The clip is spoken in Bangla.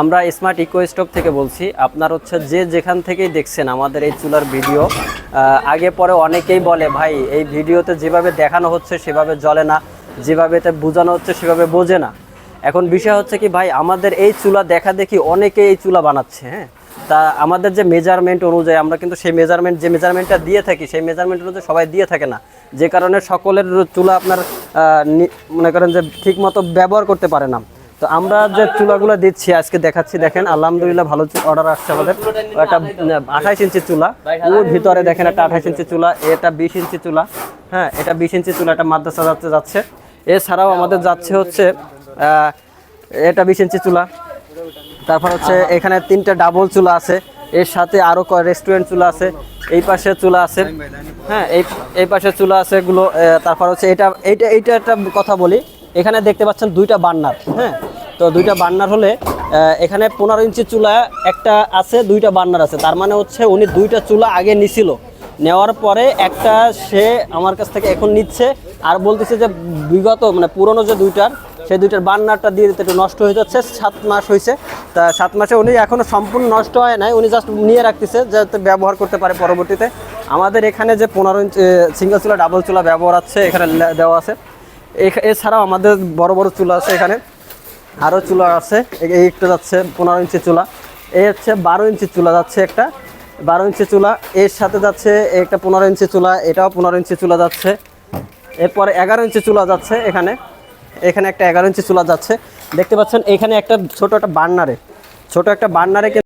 আমরা স্মার্ট ইকো স্টক থেকে বলছি, আপনার হচ্ছে যে যেখান থেকেই দেখছেন আমাদের এই চুলার ভিডিও আগে পরে অনেকেই বলে, ভাই, এই ভিডিওতে যেভাবে দেখানো হচ্ছে সেভাবে জ্বলে না, যেভাবে এতে বোঝানো হচ্ছে সেভাবে বোঝে না। এখন বিষয় হচ্ছে কি, ভাই, আমাদের এই চুলা দেখা দেখি অনেকে এই চুলা বানাচ্ছে হ্যাঁ? তা আমাদের যে মেজারমেন্ট অনুযায়ী, আমরা কিন্তু সেই মেজারমেন্ট যে মেজারমেন্টটা দিয়ে থাকি, সেই মেজারমেন্ট অনুযায়ী সবাই দিয়ে থাকে না। যে কারণে সকলের চুলা আপনার মনে করেন যে ঠিকমতো ব্যবহার করতে পারে না। তো আমরা যে চুলাগুলো দিচ্ছি, আজকে দেখাচ্ছি, দেখেন, আলহামদুলিল্লাহ ভালো অর্ডার আসছে আমাদের। একটা আঠাইশ ইঞ্চি চুলা। ওর ভিতরে দেখেন একটা আঠাইশ ইঞ্চি চুলা, এটা বিশ ইঞ্চি চুলা। হ্যাঁ এটা বিশ ইঞ্চি চুলা, এটা মাদ্রাসা যাচ্ছে যাচ্ছে। এছাড়াও আমাদের যাচ্ছে হচ্ছে এটা বিশ ইঞ্চি চুলা। তারপর হচ্ছে এখানে তিনটা ডাবল চুলা আছে। এর সাথে আরও রেস্টুরেন্ট চুলা আছে। এই পাশে চুলা আছে। হ্যাঁ এই এই পাশে চুলা আছে এগুলো তারপর হচ্ছে এটা, এইটা এইটা একটা কথা বলি। এখানে দেখতে পাচ্ছেন দুইটা বার্নার হ্যাঁ তো দুইটা বার্নার হলে এখানে পনেরো ইঞ্চি চুলা একটা আছে, দুইটা বার্নার আছে। তার মানে হচ্ছে উনি দুইটা চুলা আগে নিছিল। নেওয়ার পরে একটা সে আমার কাছ থেকে এখন নিচ্ছে আর বলতেছে যে বিগত মানে পুরনো যে দুইটার, সেই দুইটার বার্নারটা দিয়ে দিতে একটু নষ্ট হয়ে যাচ্ছে, সাত মাস হয়েছে। তা সাত মাসে উনি এখনও সম্পূর্ণ নষ্ট হয় নাই, উনি জাস্ট নিয়ে রাখতেছে যাতে ব্যবহার করতে পারে পরবর্তীতে। আমাদের এখানে যে পনেরো ইঞ্চি সিঙ্গেল চুলা ডাবল চুলা ব্যবহার আছে, এখানে দেওয়া আছে। এছাড়াও আমাদের বড় বড় চুলা আছে এখানে। আরও চুলা আছে। এই- একটা যাচ্ছে পনেরো ইঞ্চি চুলা। এই হচ্ছে বারো ইঞ্চি চুলা যাচ্ছে একটা। বারো ইঞ্চি চুলা, এর সাথে যাচ্ছে একটা পনেরো ইঞ্চি চুলা, এটাও পনেরো ইঞ্চি চুলা যাচ্ছে। এরপর এগারো ইঞ্চি চুলা যাচ্ছে এখানে। এখানে একটা এগারো ইঞ্চি চুলা যাচ্ছে। দেখতে পাচ্ছেন, এখানে একটা ছোট একটা বার্নারে। ছোট একটা বার্নারে